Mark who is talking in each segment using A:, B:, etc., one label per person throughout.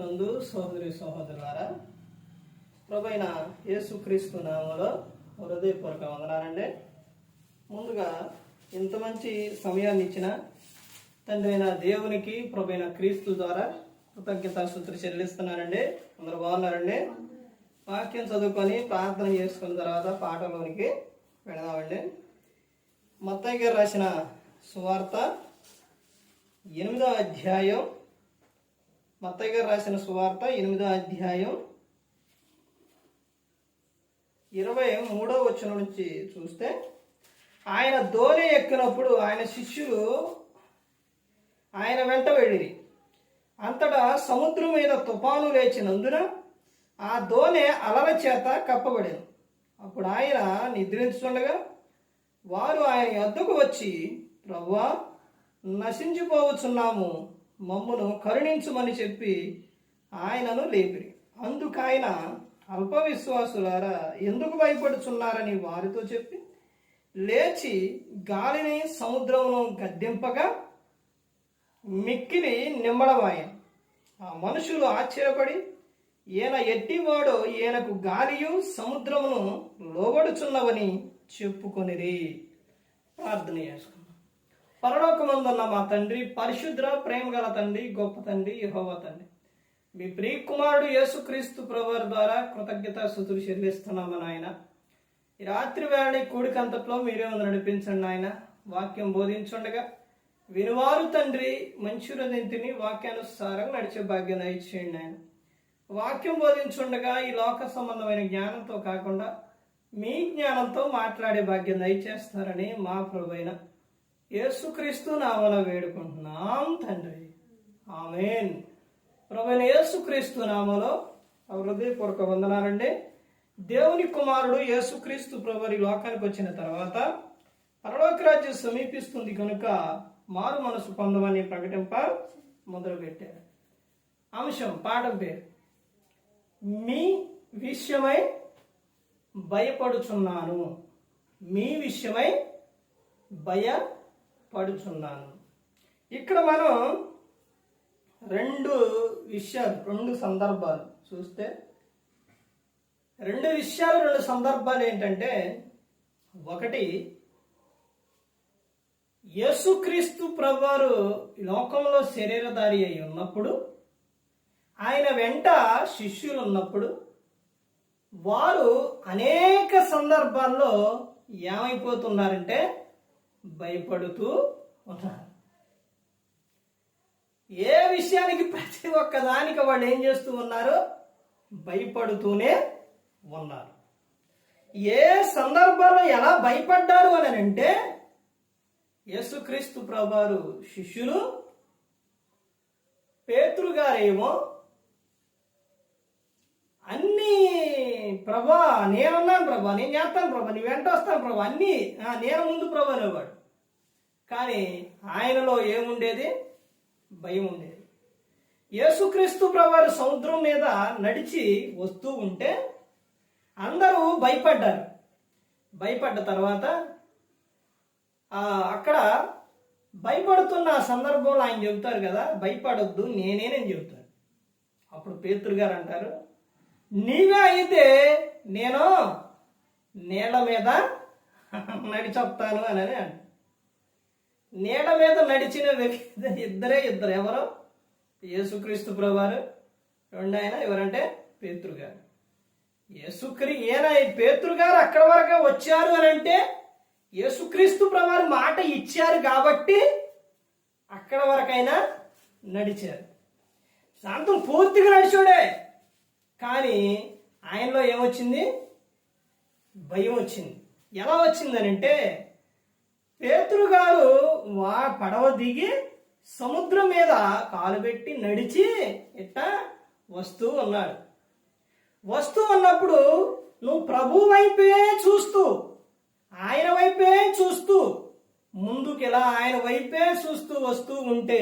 A: నందు సహోదరి సహోదరులారా ప్రభైన యేసుక్రీస్తు నామంలో హృదయపూర్వక వందనాలండి. ముందుగా ఇంత మంచి సమయాన్ని ఇచ్చిన తండ్రైన దేవునికి ప్రభైన క్రీస్తు ద్వారా కృతజ్ఞత సూత్రి చెల్లిస్తున్నానండి. అందరు బాగున్నారండి? వాక్యం చదువుకొని ప్రార్థన చేసుకున్న తర్వాత పాటలోనికి వెళదామండి. మత్తయ్య గారు రాసిన సువార్త ఎనిమిదో అధ్యాయం మత్తయ్య గారు రాసిన సువార్త ఎనిమిదో అధ్యాయం ఇరవై మూడో వచ్చిన నుంచి చూస్తే ఆయన దోణి ఎక్కినప్పుడు ఆయన శిష్యులు ఆయన వెంట వెళ్ళిరి. అంతటా సముద్రం మీద తుఫాను లేచినందున ఆ దోణి అలల చేత కప్పబడింది అప్పుడు ఆయన నిద్రించుండగా వారు ఆయన యొద్దకు వచ్చి ప్రవ్వా నశించిపోవచ్చున్నాము. మమ్మును కరుణించుమని చెప్పి ఆయనను లేపిరి. అందుకైన అల్ప విశ్వాసులారా ఎందుకు భయపడుచున్నారని వారితో చెప్పి లేచి గాలిని సముద్రమును గద్దెంపగా మిక్కిలి నిమ్మడమాయన ఆ మనుషులు ఆశ్చర్యపడి ఈయన ఎట్టివాడో ఈయనకు గాలియు సముద్రమును లోబడుచున్నవని చెప్పుకొనిరి. ప్రార్థన చేసుకున్నారు పరలోకమందున్న మా తండ్రి పరిశుద్ర ప్రేమ గల తండ్రి గొప్ప తండ్రి యహోవ తండ్రి. మీ ప్రియ కుమారుడు యేసుక్రీస్తు ప్రభువారి ద్వారా కృతజ్ఞత సుతులు చెల్లిస్తున్నాము నాయన. ఈ రాత్రి వేళ ఈ కూడికంతట్లో మీరే ఉంది నడిపించండి నాయన. వాక్యం బోధించుండగా వినువారు తండ్రి మంచి తిని వాక్యానుసారం నడిచే భాగ్యం దయచేయండి ఆయన వాక్యం బోధించుండగా ఈ లోక సంబంధమైన జ్ఞానంతో కాకుండా మీ జ్ఞానంతో మాట్లాడే భాగ్యం దయచేస్తారని మా ప్రభైన యేసుక్రీస్తు నామన వేడుకుంటున్నాం తండ్రి. ఆమెన్. ప్రభుని యేసుక్రీస్తు నామలో హృదయపూర్వక వందనాలండి. దేవుని కుమారుడు యేసుక్రీస్తు ప్రభుని లోకానికి వచ్చిన తర్వాత పరలోక రాజ్యం సమీపిస్తుంది కనుక మారు మనసు పొందమని ప్రకటింప మొదలుపెట్టారు అంశం పాఠం పేరు. మీ విషయమై భయపడుచున్నాను. మీ విషయమై భయ పడుచున్నాను. ఇక్కడ మనం రెండు విషయాలు రెండు సందర్భాలు చూస్తే రెండు విషయాలు రెండు సందర్భాలు ఏంటంటే ఒకటి యేసుక్రీస్తు ప్రభువారు లోకంలో శరీరధారి అయి ఉన్నప్పుడు ఆయన వెంట శిష్యులు ఉన్నప్పుడు వారు అనేక సందర్భాల్లో ఏమైపోతున్నారంటే భయపడుతూ ఉన్నారు ఏ విషయానికి ప్రతి ఒక్క దానికి వాళ్ళు ఏం చేస్తూ ఉన్నారు? భయపడుతూనే ఉన్నారు. ఏ సందర్భంలో ఎలా భయపడ్డారు అని అంటే యేసుక్రీస్తు ప్రభువారు శిష్యులు పేతురు గారేమో ప్రభా నేనున్నాను ప్రభా నేను చేస్తాను ప్రభా నీ వెంట వస్తాను ప్రభా అన్నీ నేను ముందు ప్రభా అనేవాడు. కానీ ఆయనలో ఏముండేది? భయం ఉండేది. యేసుక్రీస్తు ప్రభువారు సముద్రం మీద నడిచి వస్తూ ఉంటే అందరూ భయపడ్డారు. భయపడ్డ తర్వాత అక్కడ భయపడుతున్న సందర్భంలో ఆయన చెబుతారు కదా భయపడొద్దు నేనేనని చెబుతారు. అప్పుడు పేతురు గారు అంటారు నీవే అయితే నేను నీళ్ళ మీద నడిచొస్తాను అని అని నీళ్ళ మీద నడిచిన వ్యక్తి ఇద్దరే ఇద్దరు ఎవరు? యేసుక్రీస్తు ప్రభువారు. రెండు ఆయన ఎవరంటే? పేతృగారు గారు. యేసుక్రీ ఈయన పేతృగారు గారు అక్కడ వరకు వచ్చారు అని అంటే యేసుక్రీస్తు ప్రభువారు మాట ఇచ్చారు కాబట్టి అక్కడ వరకైనా నడిచారు. శాంతం పూర్తిగా నడిచాడే. కానీ ఆయనలో ఏమొచ్చింది? భయం వచ్చింది. ఎలా వచ్చిందనంటే పేతురు గారు వా పడవ దిగి సముద్రం మీద కాలు పెట్టి నడిచి ఇట్ట వస్తూ ఉన్నాడు. వస్తూ ఉన్నప్పుడు నువ్వు ప్రభు వైపే చూస్తూ ఆయన వైపే చూస్తూ ముందుకు ఇలా ఆయన వైపే చూస్తూ వస్తూ ఉంటే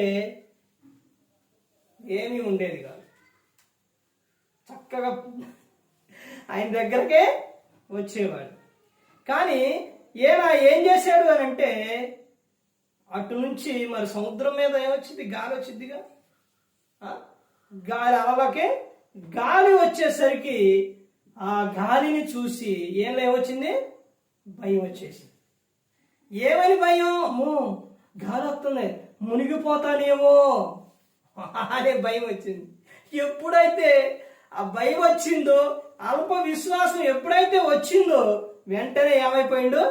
A: ఏమీ ఉండేది కాదు. చక్కగా ఆయన దగ్గరకే వచ్చేవాడు. కానీ ఈయన ఏం చేశాడు అని అంటే అటు నుంచి మరి సముద్రం మీద ఏమొచ్చింది? గాలి వచ్చిందిగా? గాలి అలలకి గాలి వచ్చేసరికి ఆ గాలిని చూసి ఏం ఏమొచ్చింది? భయం వచ్చేసింది. ఏమని భయం? అమ్మో గాలి వస్తుంది మునిగిపోతానేమో. అనే భయం వచ్చింది. ఎప్పుడైతే ఆ భయం వచ్చిందో అల్ప విశ్వాసం ఎప్పుడైతే వచ్చిందో వెంటనే ఏమైపోయిండు?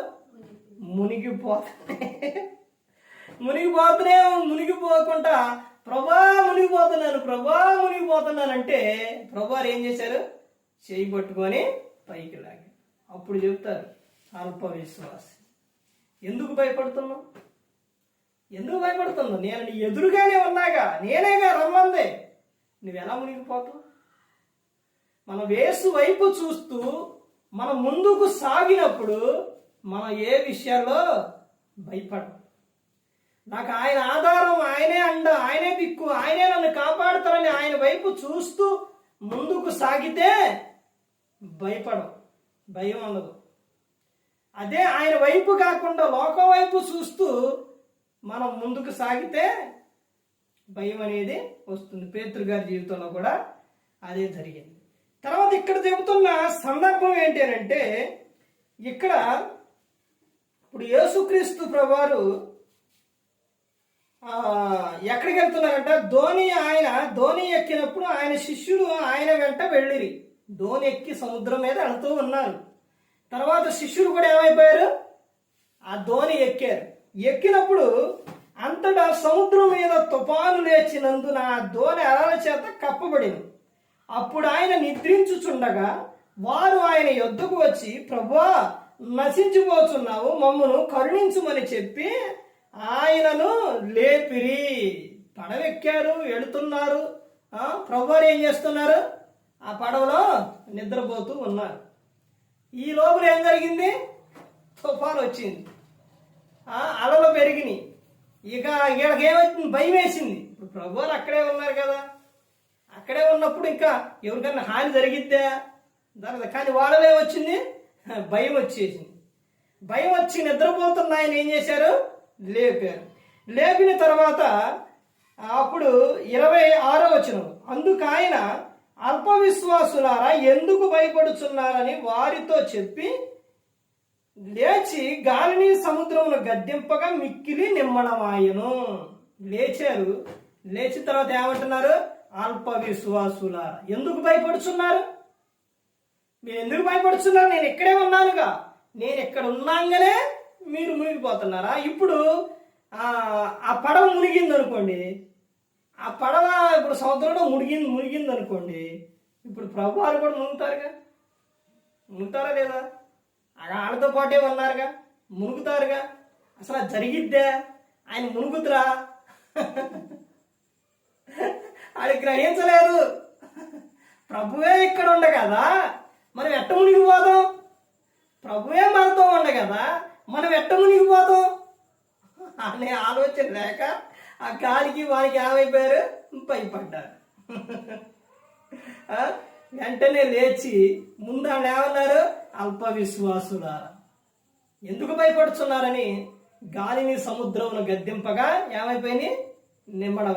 A: మునిగిపోతా మునిగిపోతూనే మునిగిపోకుండా ప్రభా మునిగిపోతున్నాను ప్రభా మునిగిపోతున్నానంటే ప్రభా ఏం చేశారు? చేయి పట్టుకొని పైకి లాగి అప్పుడు చెప్తారు అల్ప విశ్వాసం. ఎందుకు భయపడుతున్నావు? ఎందుకు భయపడుతున్నావు? నేను నీ ఎదురుగానే ఉన్నాగా నేనేగా రమ్మందే. నువ్వెలా మునిగిపోతావు? మన వేసు వైపు చూస్తూ మనం ముందుకు సాగినప్పుడు మనం ఏ విషయాల్లో భయపడం నాకు ఆయన ఆధారం ఆయనే అండ ఆయనే దిక్కు ఆయనే నన్ను కాపాడుతారని ఆయన వైపు చూస్తూ ముందుకు సాగితే భయపడం భయం ఉండదు అదే ఆయన వైపు కాకుండా లోకం వైపు చూస్తూ మనం ముందుకు సాగితే భయం అనేది వస్తుంది. పేతృగారి జీవితంలో కూడా అదే జరిగింది. తర్వాత ఇక్కడ చెబుతున్న సందర్భం ఏంటి అని అంటే ఇక్కడ ఇప్పుడు యేసుక్రీస్తు ప్రభువారు ఆ, ఎక్కడికి వెళ్తున్నారంట? ధోని ఆయన ధోని ఎక్కినప్పుడు ఆయన శిష్యులు ఆయన వెంట వెళ్ళిరి. ధోని ఎక్కి సముద్రం మీద వెళ్తూ ఉన్నారు. తర్వాత శిష్యులు కూడా ఏమైపోయారు? ఆ ధోని ఎక్కారు. ఎక్కినప్పుడు అంతటా సముద్రం మీద తుఫాను లేచినందున ఆ ధోని అలల చేత కప్పబడింది. అప్పుడు ఆయన నిద్రించుచుండగా వారు ఆయన యొద్దకు వచ్చి ప్రభువా నశించిపోతున్నావు మమ్మను కరుణించుమని చెప్పి ఆయనను లేపిరి. పడవెక్కారు వెళుతున్నారు ప్రభువారు ఏం చేస్తున్నారు? ఆ పడవలో నిద్రపోతూ ఉన్నారు. ఈ లోపల ఏం జరిగింది? తుఫాన్ వచ్చింది. అలలు పెరిగినాయి. ఇక వీళ్ళకి ఏమవుతుంది భయం వేసింది ఇప్పుడు ప్రభువారు అక్కడే ఉన్నారు కదా. అక్కడే ఉన్నప్పుడు ఇంకా ఎవరికన్నా హాని జరిగిద్దా? జరగదు కానీ వాళ్ళలో వచ్చింది. భయం వచ్చేసింది. భయం వచ్చి నిద్రపోతున్న ఆయన ఏం చేశారు? లేపారు. లేపిన తర్వాత అప్పుడు ఇరవై ఆరో వచనం. అందుకు ఆయన అల్పవిశ్వాసులారా ఎందుకు భయపడుచున్నారని వారితో చెప్పి లేచి గాలిని సముద్రమును గద్దెంపగా మిక్కిలి నిమ్మడమాయను లేచారు. లేచిన తర్వాత ఏమంటున్నారు? అల్ప విశ్వాసుల ఎందుకు భయపడుచున్నారు మీరు ఎందుకు భయపడుచున్నారు నేను ఇక్కడే ఉన్నానుగా. నేను ఇక్కడ ఉన్నాగానే మీరు మునిగిపోతున్నారా? ఇప్పుడు ఆ పడవ మునిగింది అనుకోండి ఆ పడవ ఇప్పుడు సముద్రంలో మునిగింది మునిగింది అనుకోండి ఇప్పుడు ప్రభు వారు కూడా మునుగుతారుగా? మునుగుతారా లేదా? ఆ వాళ్ళతో పాటే ఉన్నారుగా? మునుగుతారుగా? అసలు జరిగిద్దే? ఆయన మునుగుతురా? అది గ్రహించలేదు. ప్రభువే ఇక్కడ ఉండ కదా మనం ఎట్ట మునిగిపోతాం ప్రభువే మనతో ఉండ కదా మనం ఎట్ట మునిగిపోతాం అనే ఆలోచన లేక ఆ గాలికి వారికి ఏమైపోయారు? భయపడ్డారు. వెంటనే లేచి ముందు వాళ్ళు ఏమన్నారు? అల్ప విశ్వాసులారా ఎందుకు భయపడుతున్నారని? గాలిని సముద్రంలో గద్దెంపగా ఏమైపోయింది నిమ్మడం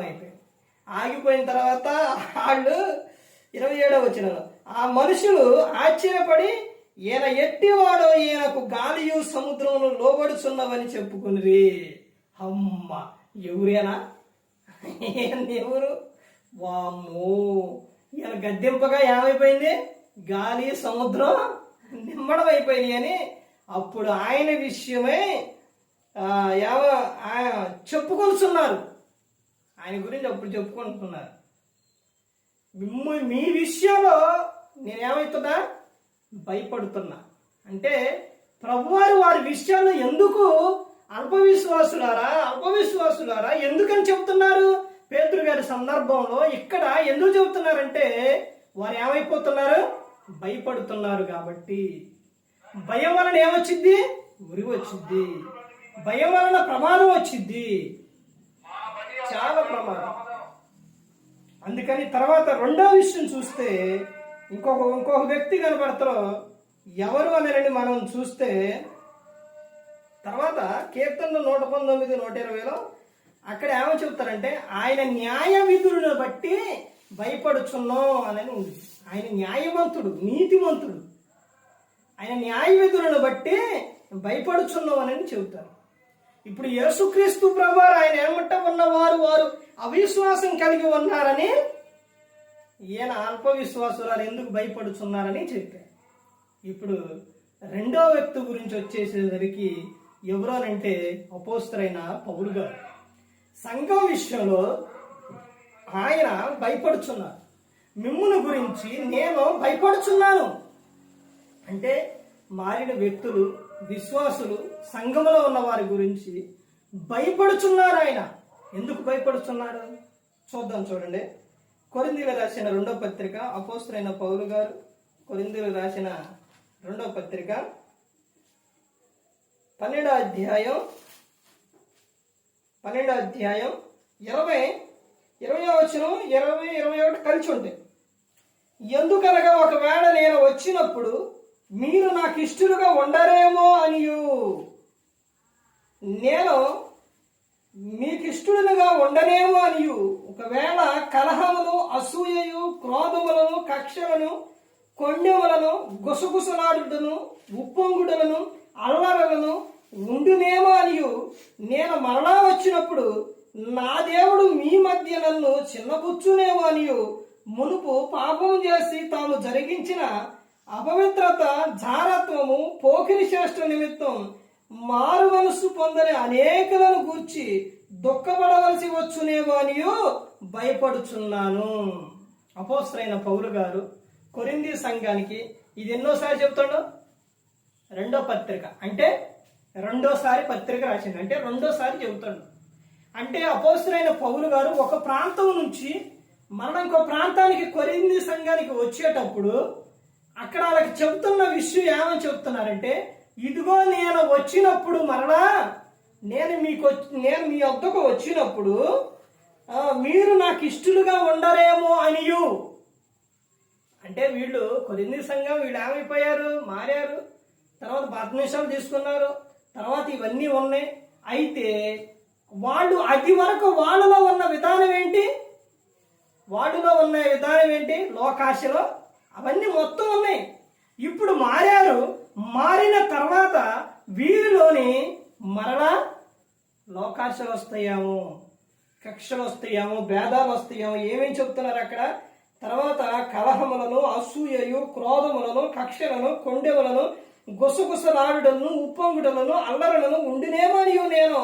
A: ఆగిపోయిన తర్వాత వాళ్ళు ఇరవై ఏడో వచ్చిన ఆ మనుషులు ఆశ్చర్యపడి ఈయన ఎట్టివాడో ఈయనకు గాలియు సముద్రమును లోబడుచున్నవని చెప్పుకుని అమ్మ ఎవరేనా? ఎవరు? వామ్మో ఈయన గద్దెంపగా ఏమైపోయింది? గాలి సముద్రం నిమ్మడం అయిపోయింది అని అప్పుడు ఆయన విషయమై ఆ, ఏమ ఆయన గురించి అప్పుడు చెప్పుకుంటున్నారు మిమ్మల్ని మీ విషయంలో నేనేమవుతున్నా భయపడుతున్నా. అంటే ప్రభువారు వారి విషయాలు ఎందుకు అల్ప విశ్వాసులారా విశ్వాసులారా ఎందుకని చెబుతున్నారు పేతురు గారి సందర్భంలో ఇక్కడ ఎందుకు చెబుతున్నారంటే వారు ఏమైపోతున్నారు? భయపడుతున్నారు కాబట్టి. భయం వలన ఏమొచ్చింది ఉరి వచ్చింది భయం వలన ప్రమాదం వచ్చింది చాలా ప్రమాదం. అందుకని తర్వాత రెండో విషయం చూస్తే ఇంకొక ఇంకొక వ్యక్తి కనబడతారో ఎవరు అనేది మనం చూస్తే తర్వాత కీర్తనలు నూట పంతొమ్మిది నూట ఇరవైలో అక్కడ ఏమో చెప్తారంటే ఆయన న్యాయ విధులను బట్టి భయపడుచున్నాం అని ఉంది. ఆయన న్యాయవంతుడు నీతివంతుడు ఆయన న్యాయ విధులను బట్టి భయపడుచున్నాం అని చెబుతారు. ఇప్పుడు యేసుక్రీస్తు ప్రభువారు ఆయన ఏమంట ఉన్నవారు వారు అవిశ్వాసం కలిగి ఉన్నారని ఈయన అల్పవిశ్వాసురాలు ఎందుకు భయపడుతున్నారని చెప్పారు. ఇప్పుడు రెండో వ్యక్తి గురించి వచ్చేసేసరికి ఎవరోనంటే అపోస్తరైన పౌలు గారు. సంఘం విషయంలో ఆయన భయపడుచున్నారు. మిమ్మును గురించి నేను భయపడుచున్నాను. అంటే మారిన వ్యక్తులు విశ్వాసులు సంఘములో ఉన్న వారి గురించి భయపడుచున్నారు ఆయన. ఎందుకు భయపడుచున్నారు? చూద్దాం చూడండి. కొరిందీలు రాసిన రెండో పత్రిక అపోస్తులైన పౌరు గారు కొరిందీలు రాసిన రెండో పత్రిక పన్నెండో అధ్యాయం పన్నెండో అధ్యాయం ఇరవై ఇరవై వచ్చిన ఇరవై ఇరవై ఒకటి కలిసి ఉంటాయి ఎందుకనగా ఒకవేళ నేను వచ్చినప్పుడు మీరు నాకు ఇష్టలుగా ఉండరేమో అనియు. నేను మీకు ఇష్టడునిగా ఉండనేమో అనియు. ఒకవేళ కలహమును అసూయయు క్రోధములను కక్షలను కొండెములను గుసగుసలాడుటను ఉప్పొంగుటలను అల్లరలను ఉండునేమో అనియు. నేను మరలా వచ్చినప్పుడు నా దేవుడు మీ మధ్య నన్ను చిన్నపుచ్చునేమో అనియు. మునుపు పాపం చేసి తాము జరిగించిన అపవిత్రత జారత్వము పోకిరి శ్రేష్ఠ నిమిత్తం మారు మనస్సు పొందని అనేకలను గూర్చి దుఃఖపడవలసి వచ్చునేమో అనియో భయపడుచున్నాను. అపోసరైన పౌలు గారు కొరింది సంఘానికి ఇది ఎన్నోసారి చెప్తాడు? రెండో పత్రిక. అంటే రెండోసారి పత్రిక రాసింది అంటే రెండోసారి చెబుతాడు. అంటే అపోస్తులైన పౌలు గారు ఒక ప్రాంతం నుంచి మరణ ఇంకో ప్రాంతానికి కొరింది సంఘానికి వచ్చేటప్పుడు అక్కడ వాళ్ళకి చెప్తున్న విషయం ఏమని చెప్తున్నారంటే ఇదిగో నేను వచ్చినప్పుడు మరలా నేను మీకు వచ్చి- నేను మీ వద్దకు వచ్చినప్పుడు మీరు నాకు ఇష్టలుగా ఉండరేమో అనియు. అంటే వీళ్ళు కొరింది సంఘం వీళ్ళు ఏమైపోయారు? మారారు. తర్వాత బాప్నిషాలు తీసుకున్నారు. తర్వాత ఇవన్నీ ఉన్నాయి. అయితే వాళ్ళు అది వరకు వాళ్ళలో ఉన్న విధానం ఏంటి? వాడిలో ఉన్న విధానం ఏంటి? లోకాశలో అవన్నీ మొత్తం ఉన్నాయి. ఇప్పుడు మారారు. మారిన తర్వాత వీరిలోని మరలా లోకాశలు వస్తాయేమో కక్షలు వస్తాయేమో భేదాలు వస్తాయేమో ఏమేమి చెప్తున్నారు అక్కడ? తర్వాత కలహములను అసూయయు క్రోధములను కక్షలను కొండెములను గుసగుసలాడుటలను ఉప్పొంగుడలను అల్లరలను ఉండినేమనియు నేను?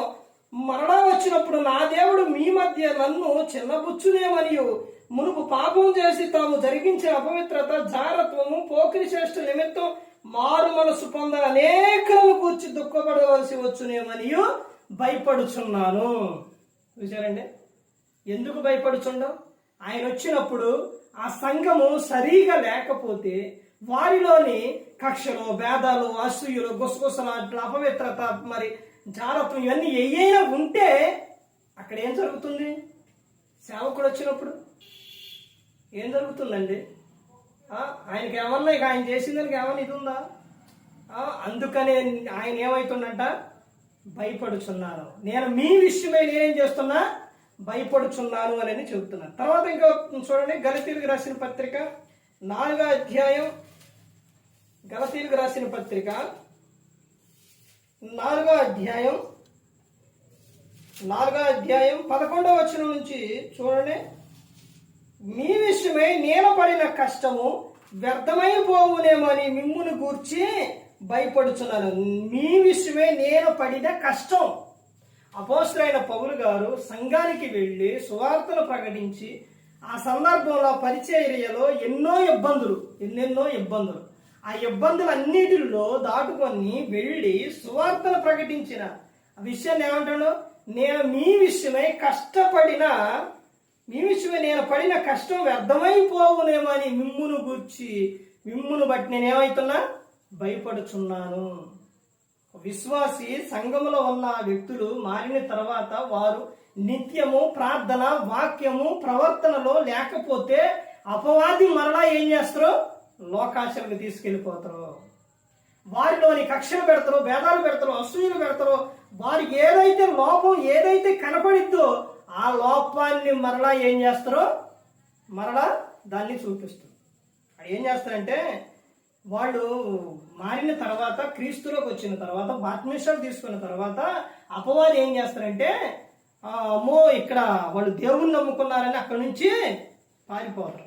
A: మరణ వచ్చినప్పుడు నా దేవుడు మీ మధ్య నన్ను చిన్నబుచ్చునేమనియు మునుపు పాపం చేసి తాము జరిగించే అపవిత్రత జారత్వము పోకిరి శ్రేష్ఠ నిమిత్తం మారు మనసు పొంద అనేకలను కూర్చి దుఃఖపడవలసి వచ్చునేమనియు భయపడుచున్నాను. చూసారండి ఎందుకు భయపడుచుండం? ఆయన వచ్చినప్పుడు ఆ సంఘము సరిగా లేకపోతే వారిలోని కక్షలు భేదాలు అసూయలు గుసగుసలాట్లు అపవిత్రత మరి జారత్వం ఇవన్నీ ఏయైనా ఉంటే అక్కడ ఏం జరుగుతుంది? సేవకుడు వచ్చినప్పుడు ఏం జరుగుతుందండి? ఆయనకి ఏమన్నా ఇక ఆయన చేసిన దానికి ఏమన్నా ఇది ఉందా? అందుకనే ఆయన ఏమవుతుందంట భయపడుచున్నాను నేను మీ విషయమై నేనేం చేస్తున్నా? భయపడుచున్నాను అని చెబుతున్నాను తర్వాత ఇంకా చూడండి గలతీలకు రాసిన పత్రిక నాలుగో అధ్యాయం గలతీలకు రాసిన పత్రిక నాలుగో అధ్యాయం నాలుగో అధ్యాయం పదకొండవ వచనం నుంచి చూడండి. మీ విషయమై నేను పడిన కష్టము వ్యర్థమైపోవునేమో అని మిమ్మును గూర్చి భయపడుచున్నాను. మీ విషయమై నేను పడిన కష్టం. అపోస్తులైన పౌలు గారు సంఘానికి వెళ్ళి సువార్తలు ప్రకటించి ఆ సందర్భంలో పరిచర్యలో ఎన్నో ఇబ్బందులు ఎన్నెన్నో ఇబ్బందులు. ఆ ఇబ్బందులన్నిటిలో దాటుకొని వెళ్ళి సువార్తలు ప్రకటించిన. ఆ విషయాన్ని ఏమంటాడు? నేను మీ విషయమై కష్టపడిన మీ నేను పడిన కష్టం వ్యర్థమైపోవునేమో అని మిమ్మును గూర్చి మిమ్మును బట్టి నేను ఏమవుతున్నా భయపడుచున్నాను. విశ్వాసి సంఘములో ఉన్న వ్యక్తులు మారిన తర్వాత వారు నిత్యము ప్రార్థన వాక్యము ప్రవర్తనలో లేకపోతే అపవాది మరలా ఏం చేస్తారు? లోకాశలకు తీసుకెళ్ళిపోతారు. వారిలోని కక్షలు పెడతారు భేదాలు పెడతారు అసూయలు పెడతారు. వారికి ఏదైతే లోపం ఏదైతే కనపడిద్దో ఆ లోపాన్ని మరలా ఏం చేస్తారో మరలా దాన్ని చూపిస్తుంది అది ఏం చేస్తారంటే వాళ్ళు మారిన తర్వాత క్రీస్తులోకి వచ్చిన తర్వాత బాత్మిషాలు తీసుకున్న తర్వాత అపవాది ఏం చేస్తారంటే అమ్మో ఇక్కడ వాళ్ళు దేవుణ్ణి నమ్ముకున్నారని అక్కడి నుంచి పారిపోతారు.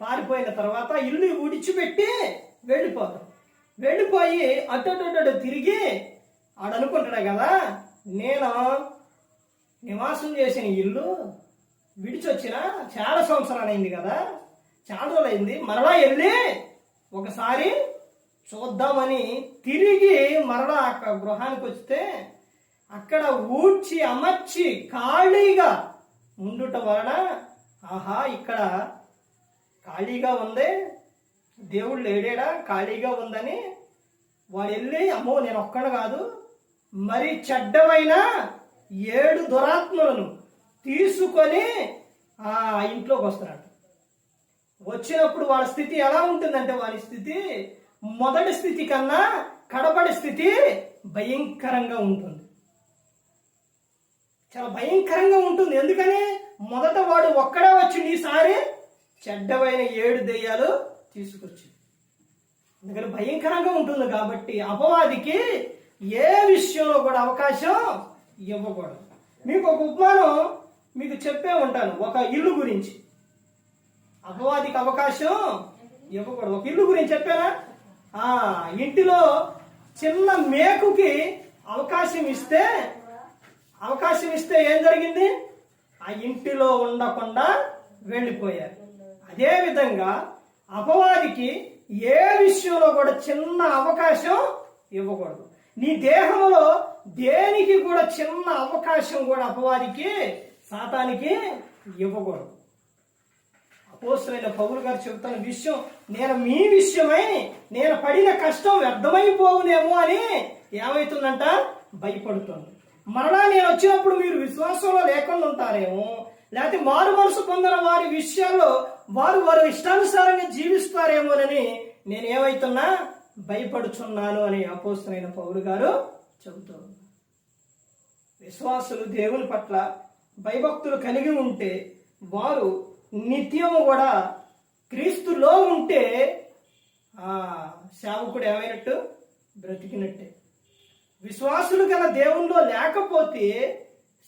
A: పారిపోయిన తర్వాత ఇల్లు ఉడిచిపెట్టి వెళ్ళిపోతారు. వెళ్ళిపోయి అటు అటు తిరిగి ఆడనుకుంటాడు కదా నేను నివాసం చేసిన ఇల్లు విడిచొచ్చిన చాలా సంవత్సరాలైంది కదా. చాలా రోజులు అయింది మరలా వెళ్ళి ఒకసారి చూద్దామని తిరిగి మరలా అక్కడ గృహానికి వస్తే అక్కడ ఊడ్చి అమర్చి ఖాళీగా ఉండుట వలన ఆహా ఇక్కడ ఖాళీగా ఉంది. దేవుడు లేడేడా? ఖాళీగా ఉందని వాడు వెళ్ళి అమ్మో నేను ఒక్కడ కాదు మరి చెడ్డమైన ఏడు దురాత్మలను తీసుకొని ఆ ఇంట్లోకి వస్తున్నాడు. వచ్చినప్పుడు వాళ్ళ స్థితి ఎలా ఉంటుందంటే వారి స్థితి మొదటి స్థితి కన్నా కడపడి స్థితి భయంకరంగా ఉంటుంది. చాలా భయంకరంగా ఉంటుంది. ఎందుకని? మొదట వాడు ఒక్కడే వచ్చింది ఈసారి చెడ్డమైన ఏడు దెయ్యాలు తీసుకొచ్చింది. అందుకని భయంకరంగా ఉంటుంది కాబట్టి అపవాదికి ఏ విషయంలో కూడా అవకాశం ఇవ్వకూడదు. మీకు ఒక ఉపమానం మీకు చెప్పే ఉంటాను. ఒక ఇల్లు గురించి. అపవాదికి అవకాశం ఇవ్వకూడదు. ఒక ఇల్లు గురించి చెప్పానా ఆ ఇంటిలో చిన్న మేకుకి అవకాశం ఇస్తే అవకాశం ఇస్తే ఏం జరిగింది? ఆ ఇంటిలో ఉండకుండా వెళ్ళిపోయారు. అదేవిధంగా అపవాదికి ఏ విషయంలో కూడా చిన్న అవకాశం ఇవ్వకూడదు. నీ దేహంలో దేనికి కూడా చిన్న అవకాశం కూడా అపవాదికి సాతానికి ఇవ్వకూడదు. అపోసరైన పౌలు గారు చెబుతున్న విషయం నేను మీ విషయమై నేను పడిన కష్టం వ్యర్థమైపోవునేమో అని ఏమవుతుందంట భయపడుతుంది. మరలా నేను వచ్చినప్పుడు మీరు విశ్వాసంలో లేకుండా ఉంటారేమో? లేకపోతే మారు మనసు పొందిన వారి విషయాల్లో వారు వారి ఇష్టానుసారంగా జీవిస్తారేమోనని నేను ఏమవుతున్నా భయపడుచున్నాను అని అపోసరైన పౌరు గారు చెబుతూ విశ్వాసులు దేవుని పట్ల భయభక్తులు కలిగి ఉంటే వారు నిత్యము కూడా క్రీస్తులో ఉంటే ఆ సేవకుడు ఏమైనట్టు? బ్రతికినట్టే. విశ్వాసులు గల దేవుల్లో లేకపోతే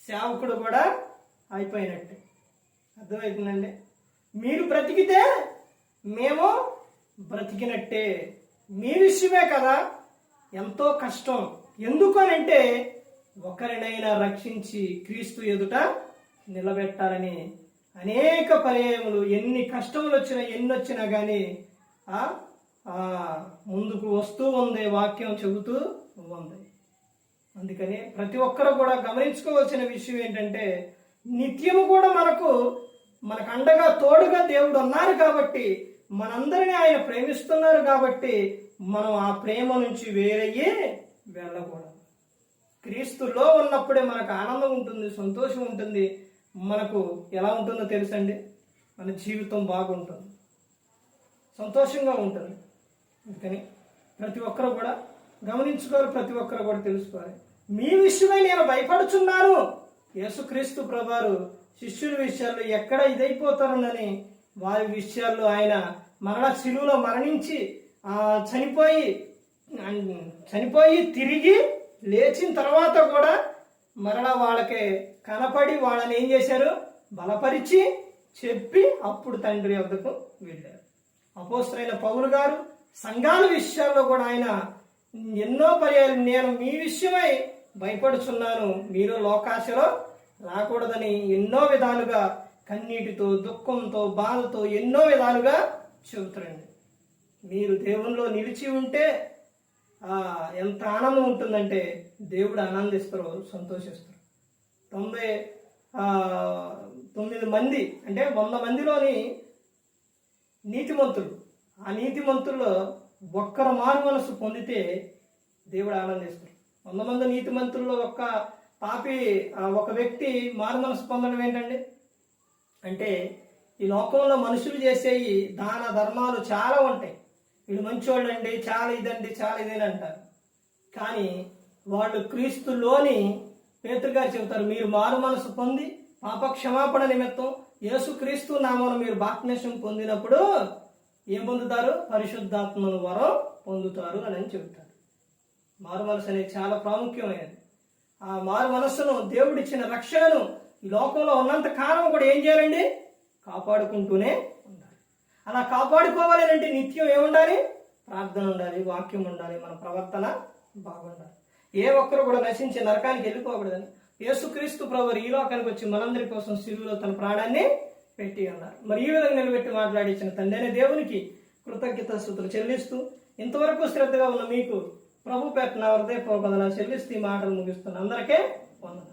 A: సేవకుడు కూడా అయిపోయినట్టే. అర్థమవుతుందండి మీరు బ్రతికితే మేము బ్రతికినట్టే. మీ విషయమే కదా ఎంతో కష్టం. ఎందుకనంటే ఒకరినైనా రక్షించి క్రీస్తు ఎదుట నిలబెట్టాలని అనేక పర్యాయములు ఎన్ని కష్టములు వచ్చినా ఎన్ని వచ్చినా కానీ ఆ ముందుకు వస్తూ ఉంది వాక్యం చెబుతూ ఉంది. అందుకని ప్రతి ఒక్కరు కూడా గమనించుకోవాల్సిన విషయం ఏంటంటే నిత్యము కూడా మనకు మనకు అండగా తోడుగా దేవుడు ఉన్నారు కాబట్టి మనందరినీ ఆయన ప్రేమిస్తున్నారు కాబట్టి మనం ఆ ప్రేమ నుంచి వేరయ్యి వెళ్ళకూడదు. క్రీస్తులో ఉన్నప్పుడే మనకు ఆనందం ఉంటుంది సంతోషం ఉంటుంది. మనకు ఎలా ఉంటుందో తెలుసండి? మన జీవితం బాగుంటుంది. సంతోషంగా ఉంటుంది. అందుకని ప్రతి ఒక్కరు కూడా గమనించుకోవాలి ప్రతి ఒక్కరు కూడా తెలుసుకోవాలి. మీ విషయమై నేను భయపడుచున్నాను. యేసుక్రీస్తు ప్రభారు శిష్యుల విషయాల్లో ఎక్కడ ఇదైపోతారనని వారి విషయాల్లో ఆయన మరణ శిలువలో మరణించి చనిపోయి చనిపోయి తిరిగి లేచిన తర్వాత కూడా మరలా వాళ్ళకి కనపడి వాళ్ళని ఏం చేశారు? బలపరిచి చెప్పి అప్పుడు తండ్రి వద్దకు వెళ్ళారు. అపోస్తులైన పౌలు గారు సంఘాల విషయాల్లో కూడా ఆయన ఎన్నో పర్యాలు నేను మీ విషయమై భయపడుచున్నాను మీరు లోకాశలో రాకూడదని ఎన్నో విధాలుగా కన్నీటితో దుఃఖంతో బాధతో ఎన్నో విధాలుగా చెబుతారండి. మీరు దేవునిలో నిలిచి ఉంటే ఎంత ఆనందం ఉంటుందంటే దేవుడు ఆనందిస్తారు సంతోషిస్తారు. తొంభై తొమ్మిది మంది అంటే వంద మందిలోని నీతిమంతులు ఆ నీతిమంతుల్లో ఒక్కరు మారు మనసు పొందితే దేవుడు ఆనందిస్తారు. వంద మంది నీతిమంతుల్లో ఒక్క పాపి ఒక వ్యక్తి మారు మనసు పొందడం ఏంటండి? అంటే ఈ లోకంలో మనుషులు చేసేవి దాన ధర్మాలు చాలా ఉంటాయి. వీళ్ళు మంచివాళ్ళు అండి చాలా ఇదండి చాలా ఇదని అంటారు. కానీ వాళ్ళు క్రీస్తులోని పేతృగారు చెబుతారు మీరు మారు మనసు పొంది పాపక్షమాపణ నిమిత్తం యేసుక్రీస్తు నామను మీరు బాప్టిసం పొందినప్పుడు ఏం పొందుతారు? పరిశుద్ధాత్మను వరం పొందుతారు అని అని చెబుతారు. మారు మనసు అనేది చాలా ప్రాముఖ్యమైనది. ఆ మారు మనస్సును దేవుడిచ్చిన రక్షణను ఈ లోకంలో ఉన్నంత కాలం కూడా ఏం చేయాలండి? కాపాడుకుంటూనే ఉండాలి. అలా కాపాడుకోవాలి అంటే నిత్యం ఏముండాలి? ప్రార్థన ఉండాలి వాక్యం ఉండాలి మన ప్రవర్తన బాగుండాలి. ఏ ఒక్కరు కూడా నశించి నరకానికి వెళ్ళిపోకూడదని. యేసుక్రీస్తు ప్రభు ఈ లోకానికి వచ్చి మనందరి కోసం సిలువలో తన ప్రాణాన్ని పెట్టి అన్నారు మరి ఈ విధంగా నిలబెట్టి మాట్లాడించిన తండ్రి దేవునికి కృతజ్ఞత స్థుతులు చెల్లిస్తూ ఇంతవరకు శ్రద్ధగా ఉన్న మీకు ప్రభు పెట్టిన హృదయపూర్వక చెల్లిస్తూ ఈ మాటలు ముగిస్తున్న అందరికీ వందన